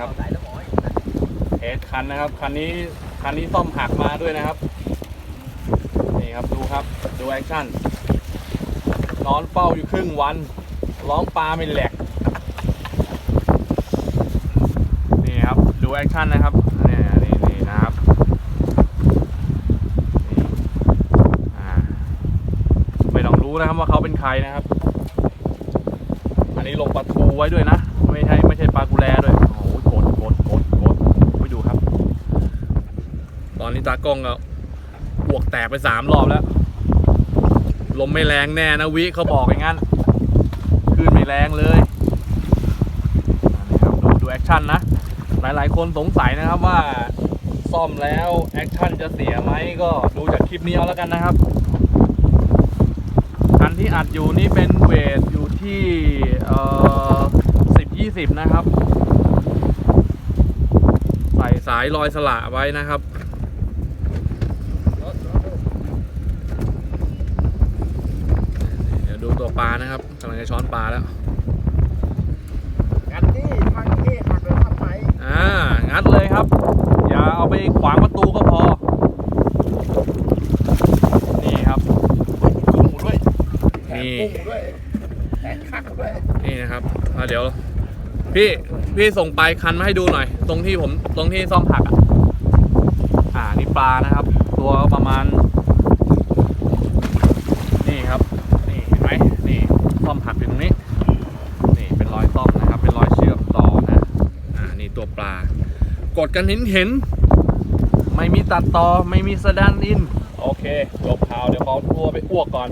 ครับเอสคันนะครับ คันนี้คันนี้ซ่อมหักมาด้วยนะครับ นี่ครับดูครับดูแอคชั่น นอนเฝ้าอยู่ครึ่งวัน ร้องปลาไม่แหลก นี่ครับดูแอคชั่นนะครับนี่นี่นี่นะครับนี่อ่าไม่ต้องรู้นะครับว่าเขาเป็นใครนะครับ อันนี้ลงปลาทูไว้ด้วยนะ ไม่ใช่ไม่ใช่ปลากุแลด้วย โอ้โหกดกดกดกดไปดูครับ ตอ นี้ตากล้องก็บวกแตกไปสามรอบแล้ว ลมไม่แรงแน่นะวิเขาบอกอย่างนั้นคลื่นไม่แรงเลยนนี้ครับดูดูแอคชั่นนะ หลายๆ คนสงสัยนะครับว่าซ่อมแล้วแอคชั่นจะเสียไหมก็ดูจากคลิปนี้เอาแล้วกันนะครับคันที่อัดอยู่นี่เป็นเวทอยู่ที่เอ่อสิบยี่สิบนะครับ ใส่สายลอยสละไว้นะครับ เดี๋ยวดูตัว ปลานะครับกำลังจะช้อนปลาแล้วกันที่ทางที่หักเลยทับไปอ่างัดเลยครับ อย่าเอาไปขวางประตูก็พอ นี่ครับกุ้งด้วยนี่กุ้งด้วยแขนขักด้วยนี่นะครับอ่าเดี๋ยว พี่พี่ส่งปลายคันมาให้ดูหน่อย ตรงที่ผมตรงที่ซ่อมผักอะอ่านี่ปลานะครับ ตัวประมาณ นี่ครับ นี่เห็นไหมนี่ ซ่อมผักอยู่ตรงนี้ นี่เป็นรอยซ่อมนะครับ เป็นรอยเชื่อมต่อนะ อ่า นี่ตัวปลา กดกันเห็นเห็น ไม่มีตัดต่อ ไม่มีสแดนอิน โอเค จบข่าว เดี๋ยวเขอทัวไปอ้วกก่อน